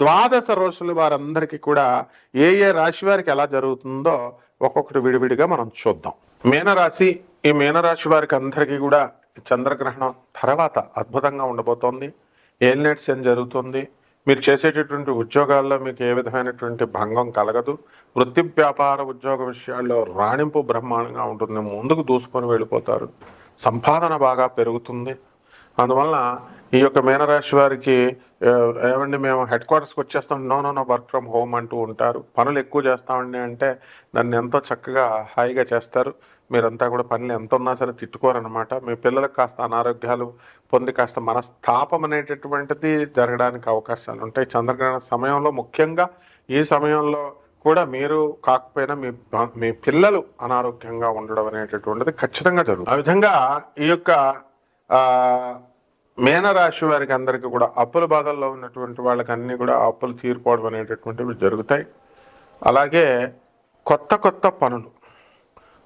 ద్వాదశ రోజులు వారందరికీ కూడా ఏ ఏ రాశి వారికి ఎలా జరుగుతుందో ఒక్కొక్కటి విడివిడిగా మనం చూద్దాం. మీనరాశి ఈ మీనరాశి వారికి అందరికీ కూడా చంద్రగ్రహణం తర్వాత అద్భుతంగా ఉండబోతోంది. ఏలినెట్స్ ఏం జరుగుతుంది? మీరు చేసేటటువంటి ఉద్యోగాల్లో మీకు ఏ విధమైనటువంటి భంగం కలగదు. వృత్తి వ్యాపార ఉద్యోగ విషయాల్లో రాణింపు బ్రహ్మాండంగా ఉంటుంది. ముందుకు దూసుకొని వెళ్ళిపోతారు. సంపాదన బాగా పెరుగుతుంది. అందువలన ఈ యొక్క మీనరాశి వారికి ఏమండి మేము హెడ్ క్వార్టర్స్కి వచ్చేస్తాం. No no no work from home అంటూ ఉంటారు. పనులు ఎక్కువ చేస్తామండి అంటే దాన్ని ఎంతో చక్కగా హాయిగా చేస్తారు. మీరంతా కూడా పనులు ఎంత ఉన్నా సరే తిట్టుకోరనమాట మీ పిల్లలకు కాస్త అనారోగ్యాలు పొంది కాస్త మనస్తాపం అనేటటువంటిది జరగడానికి అవకాశాలు ఉంటాయి. చంద్రగ్రహణ సమయంలో ముఖ్యంగా ఈ సమయంలో కూడా మీరు కాకపోయినా మీ మీ పిల్లలు అనారోగ్యంగా ఉండడం అనేటటువంటిది ఖచ్చితంగా జరుగుతుంది. ఆ విధంగా ఈ యొక్క మీనరాశి వారికి అందరికీ కూడా అప్పుల బాధల్లో ఉన్నటువంటి వాళ్ళకి అన్నీ కూడా అప్పులు తీరిపోవడం అనేటటువంటివి జరుగుతాయి. అలాగే కొత్త కొత్త పనులు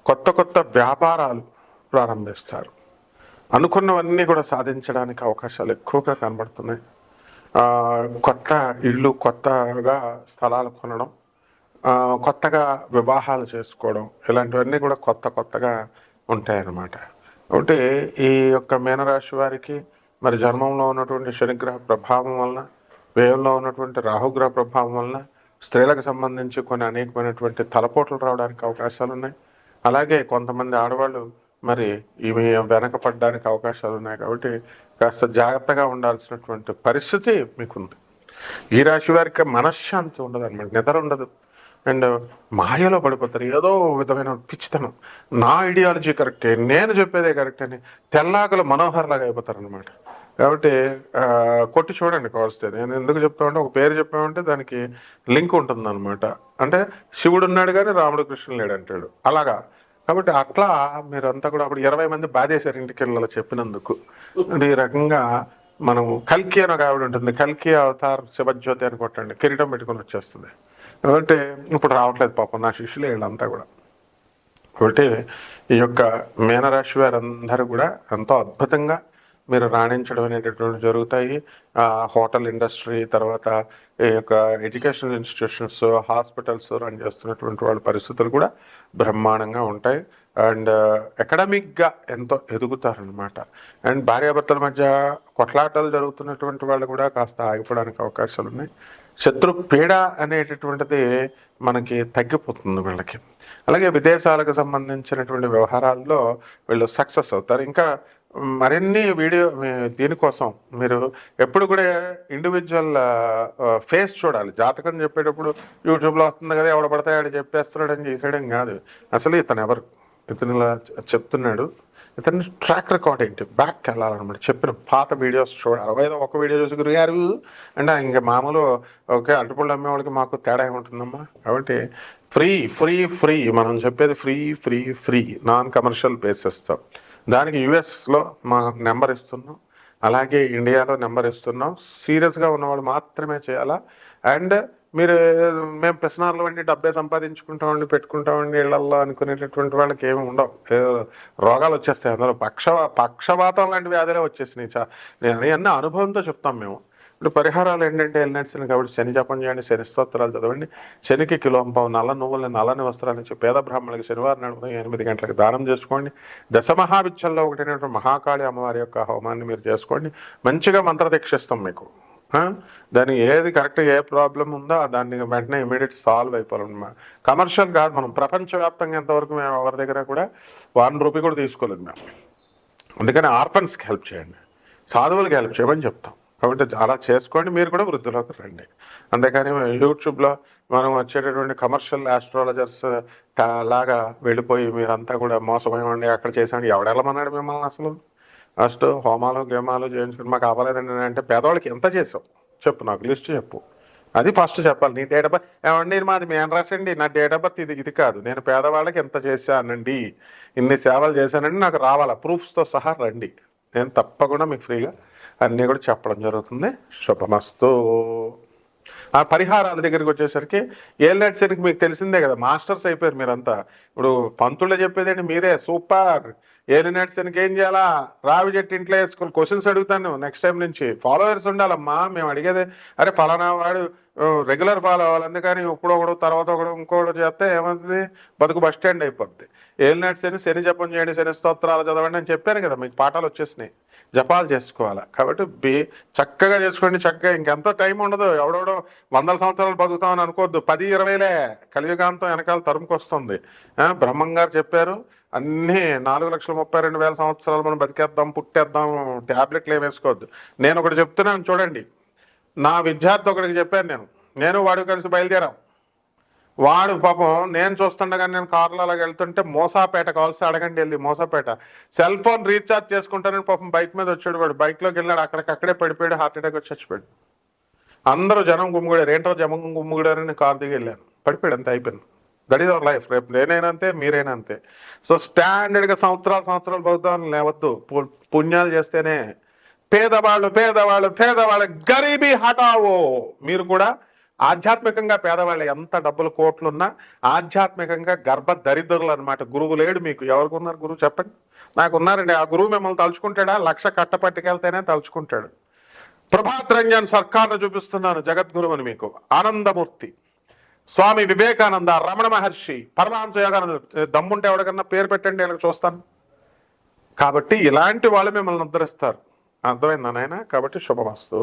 కొత్త కొత్త వ్యాపారాలు ప్రారంభిస్తారు. అనుకున్నవన్నీ కూడా సాధించడానికి అవకాశాలు ఎక్కువగా కనబడుతున్నాయి. కొత్త ఇళ్ళు కొత్తగా స్థలాలు కొనడం కొత్తగా వివాహాలు చేసుకోవడం ఇలాంటివన్నీ కూడా కొత్త కొత్తగా ఉంటాయన్నమాట. కాబట్టి ఈ యొక్క మీనరాశి వారికి మరి జన్మంలో ఉన్నటువంటి శనిగ్రహ ప్రభావం వలన వ్యయంలో ఉన్నటువంటి రాహుగ్రహ ప్రభావం వలన స్త్రీలకు సంబంధించి కొన్ని అనేకమైనటువంటి తలపోట్లు రావడానికి అవకాశాలు ఉన్నాయి. అలాగే కొంతమంది ఆడవాళ్ళు మరి ఇవి వెనకపడడానికి అవకాశాలు ఉన్నాయి కాబట్టి కాస్త జాగ్రత్తగా ఉండాల్సినటువంటి పరిస్థితి మీకుంది. ఈ రాశి వారికి మనశ్శాంతి ఉండదు అనమాట నిద్ర ఉండదు. అండ్ మాయలో పడిపోతారు. ఏదో విధమైన పిచ్చితనం. నా ఐడియాలజీ కరెక్టే నేను చెప్పేదే కరెక్ట్ అని తెల్లాకలు మనోహర్లాగా అయిపోతారు అనమాట కాబట్టి కొట్టి చూడండి కావలిస్తే నేను ఎందుకు చెప్తామంటే ఒక పేరు చెప్పామంటే దానికి లింక్ ఉంటుంది అనమాట అంటే శివుడు ఉన్నాడు కానీ రాముడు కృష్ణుడు లేడు అంటాడు. అలాగా. కాబట్టి అట్లా మీరంతా కూడా అప్పుడు ఇరవై మంది బాధేశారు ఇంటికి వెళ్ళాలి చెప్పినందుకు. అంటే ఈ రకంగా మనం కల్కి అని ఒక ఆవిడ ఉంటుంది. కల్కి అవతార్ శివజ్యోతి అని కొట్టండి. కిరీటం పెట్టుకొని వచ్చేస్తుంది. ఎందుకంటే ఇప్పుడు రావట్లేదు పాపం. నా శిష్యులు వీళ్ళంతా కూడా. కాబట్టి ఈ యొక్క మీనరాశి వారందరూ కూడా ఎంతో అద్భుతంగా మీరు రాణించడం అనేటటువంటి జరుగుతాయి. హోటల్ ఇండస్ట్రీ తర్వాత ఈ యొక్క ఎడ్యుకేషనల్ ఇన్స్టిట్యూషన్స్ హాస్పిటల్స్ రన్ చేస్తున్నటువంటి వాళ్ళ పరిస్థితులు కూడా బ్రహ్మాండంగా ఉంటాయి. అండ్ అకాడమిక్గా ఎంతో ఎదుగుతారనమాట అండ్ భార్యాభర్తల మధ్య కొట్లాటలు జరుగుతున్నటువంటి వాళ్ళు కూడా కాస్త ఆగిపోవడానికి అవకాశాలు ఉన్నాయి శత్రు పీడ అనేటటువంటిది మనకి తగ్గిపోతుంది వీళ్ళకి. అలాగే విదేశాలకు సంబంధించినటువంటి వ్యవహారాల్లో వీళ్ళు సక్సెస్ అవుతారు. ఇంకా మరిన్ని వీడియో దీనికోసం మీరు ఎప్పుడు కూడా ఇండివిజువల్ ఫేస్ చూడాలి. జాతకం చెప్పేటప్పుడు యూట్యూబ్లో వస్తుంది కదా ఎవడ పడతాయో చెప్పేస్తున్నాడని చేసేయడం కాదు. అసలు ఇతను ఎవరు? ఇతను ఇలా చెప్తున్నాడు. ఇతని ట్రాక్ రికార్డ్ ఏంటి? బ్యాక్ వెళ్ళాలన్నమాట. చెప్పిన పాత వీడియోస్ చూడాలి. ఏదో ఒక వీడియో చూసి గురిగారు అంటే ఇంకా మామూలు ఓకే అరటిపళ్ళు అమ్మేవాళ్ళకి మాకు తేడా ఏముంటుందమ్మా? కాబట్టి ఫ్రీ ఫ్రీ ఫ్రీ మనం చెప్పేది free free free non commercial బేసిస్తో దానికి యుఎస్లో మా నెంబర్ ఇస్తున్నాం. అలాగే ఇండియాలో నెంబర్ ఇస్తున్నాం. సీరియస్గా ఉన్నవాళ్ళు మాత్రమే చేయాలా? అండ్ మీరు మేము పెసనార్లు వంటి డబ్బే సంపాదించుకుంటామండి పెట్టుకుంటామండి ఇళ్ళల్లో అనుకునేటటువంటి వాళ్ళకి ఏమి ఉండవు. రోగాలు వచ్చేస్తాయి అందులో. పక్ష పక్షవాతం లాంటి వ్యాధులే వచ్చేసినాయి. చా నేను అన్ని అనుభవంతో చెప్తాం మేము. ఇప్పుడు పరిహారాలు ఏంటంటే ఎల్నెట్స్ని కాబట్టి శని జపం చేయండి శని స్తోత్రాలు చదవండి. శనికి కిలో పావు నల్ల నువ్వులని నల్లని వస్త్రాలు ఇచ్చి పేద బ్రాహ్మణులకి శనివారం నాడు ఎనిమిది గంటలకు దానం చేసుకోండి. దశమహావిద్యల్లో ఒకటైనటువంటి మహాకాళి అమ్మవారి యొక్క హోమాన్ని మీరు చేసుకోండి. మంచిగా మంత్రదీక్షిస్తాం మీకు. దాని దానికి ఏది కరెక్ట్ ఏ ప్రాబ్లం ఉందో దాన్ని వెంటనే ఇమీడియట్ సాల్వ్ అయిపోవాలన్నమాట. కమర్షియల్ కాదు మనం ప్రపంచవ్యాప్తంగా ఎంతవరకు మేము ఎవరి దగ్గర కూడా వన్ రూపీ కూడా తీసుకోలేదు మేము. అందుకని ఆర్ఫన్స్కి హెల్ప్ చేయండి. సాధువులకి హెల్ప్ చేయమని చెప్తాం. కాబట్టి అలా చేసుకోండి మీరు కూడా వృద్ధిలోకి రండి. అంతేకాని యూట్యూబ్లో మనం వచ్చేటటువంటి కమర్షియల్ ఆస్ట్రాలజర్స్ లాగా వెళ్ళిపోయి మీరంతా కూడా మోసపోయామండి అక్కడ చేసామండి ఎవడెళ్ళమన్నాడు మిమ్మల్ని అసలు? ఫస్ట్ హోమాలు గేమాలు చేయించుకుని మాకు అవ్వలేదండి అంటే పేదవాళ్ళకి ఎంత చేసావు? చెప్పు నాకు లిస్ట్ చెప్పు. అది ఫస్ట్ చెప్పాలి. నీ డేట్ ఆఫ్ బర్త్ ఏమండి మాది మేము రాసండి నా డేట్ ఆఫ్ బర్త్ ఇది ఇది కాదు. నేను పేదవాళ్ళకి ఎంత చేశానండి? ఇన్ని సేవలు చేశానండి. నాకు రావాలా? ప్రూఫ్స్తో సహా రండి. నేను తప్పకుండా మీకు ఫ్రీగా అన్నీ కూడా చెప్పడం జరుగుతుంది. శుభమస్తు. ఆ పరిహారాల దగ్గరికి వచ్చేసరికి ఏళ్ళేటి సరికి మీకు తెలిసిందే కదా మాస్టర్స్ అయిపోయారు మీరంతా. ఇప్పుడు పంతులు చెప్పేదండి మీరే సూపర్. ఏలినట్స్ ఏం చేయాలా? రావి జట్టు ఇంట్లో వేసుకోవాలి క్వశ్చన్స్ అడుగుతాను నెక్స్ట్ టైం నుంచి. ఫాలోవర్స్ ఉండాలమ్మా. మేము అడిగేది అరే ఫలానా వాడు రెగ్యులర్ ఫాలో అవ్వాలి. అందుకని ఇప్పుడు ఒకడు తర్వాత ఒకడు ఇంకోటి చేస్తే ఏమవుతుంది? బతుకు బస్ స్టాండ్ అయిపోద్ది. ఏలినట్స్ అని శని జపం చేయండి శని స్తోత్రాలు చదవండి అని చెప్పాను కదా. మీకు పాఠాలు వచ్చేసినాయి. జపాలు చేసుకోవాలి? కాబట్టి బి చక్కగా చేసుకోండి చక్కగా. ఇంకెంత టైం ఉండదు. ఎవడెవడో వందల సంవత్సరాలు బతుకుతామని అనుకోవద్దు. పది ఇరవైలే. కలియుగాంతం వెనకాల తరుముకొస్తుంది. ఆ, బ్రహ్మం గారు చెప్పారు అన్నీ నాలుగు లక్షల ముప్పై రెండు వేల సంవత్సరాలు మనం బతికేద్దాం పుట్టేద్దాం ట్యాబ్లెట్లు ఏమి వేసుకోవద్దు. నేను ఒకటి చెప్తున్నాను చూడండి. నా విద్యార్థి ఒకడికి చెప్పాను నేను నేను వాడు కలిసి బయలుదేరాం. వాడు పాపం నేను చూస్తుండగా నేను కార్లో అలాగ వెళ్తుంటే మోసాపేట కావాల్సి అడగండి వెళ్ళి మోసాపేట. సెల్ ఫోన్ రీఛార్జ్ చేసుకుంటానని పాపం బైక్ మీద వచ్చాడు వాడు. బైక్లోకి వెళ్ళాడు అక్కడికక్కడే పడిపోయాడు హార్ట్ అటాక్ వచ్చి చచ్చిపోయాడు. అందరూ జనం గుమ్మిగూడారు ఏంటో జనం గుమ్ముగూడారని కార్ దిగి వెళ్ళాను. పడిపోయాడు అంతే అయిపోయింది. దట్ ఈస్ అవర్ లైఫ్ రేపు నేనైనంతే మీరైనంతే సో స్టాండర్డ్గా సంవత్సరాలు సంవత్సరాలు బతుకుతామని లేవద్దు. పు- పుణ్యాలు చేస్తేనే పేదవాళ్ళు పేదవాళ్ళు పేదవాళ్ళు గరీబీ హటావో మీరు కూడా ఆధ్యాత్మికంగా పేదవాళ్ళు ఎంత డబ్బులు కోట్లున్నా ఆధ్యాత్మికంగా గర్భ దరిద్రులు అనమాట గురువు లేడు మీకు. ఎవరికి ఉన్నారు గురువు? చెప్పండి. నాకు ఉన్నారండి ఆ గురువు మిమ్మల్ని తలుచుకుంటాడా? లక్ష కట్టపట్టుకెళ్తేనే తలుచుకుంటాడు. ప్రభాత్ రంజన్ సర్కార్ను చూపిస్తున్నాను జగద్గురువుని మీకు. ఆనందమూర్తి. స్వామి వివేకానంద రమణ మహర్షి పరమహంస యోగానంద దమ్ముంటే ఎవరికన్నా పేరు పెట్టండి వీళ్ళకి చూస్తాను. కాబట్టి ఇలాంటి వాళ్ళు మిమ్మల్ని ఉద్ధరిస్తారు అర్థమైందా నాయన? కాబట్టి శుభమస్తు.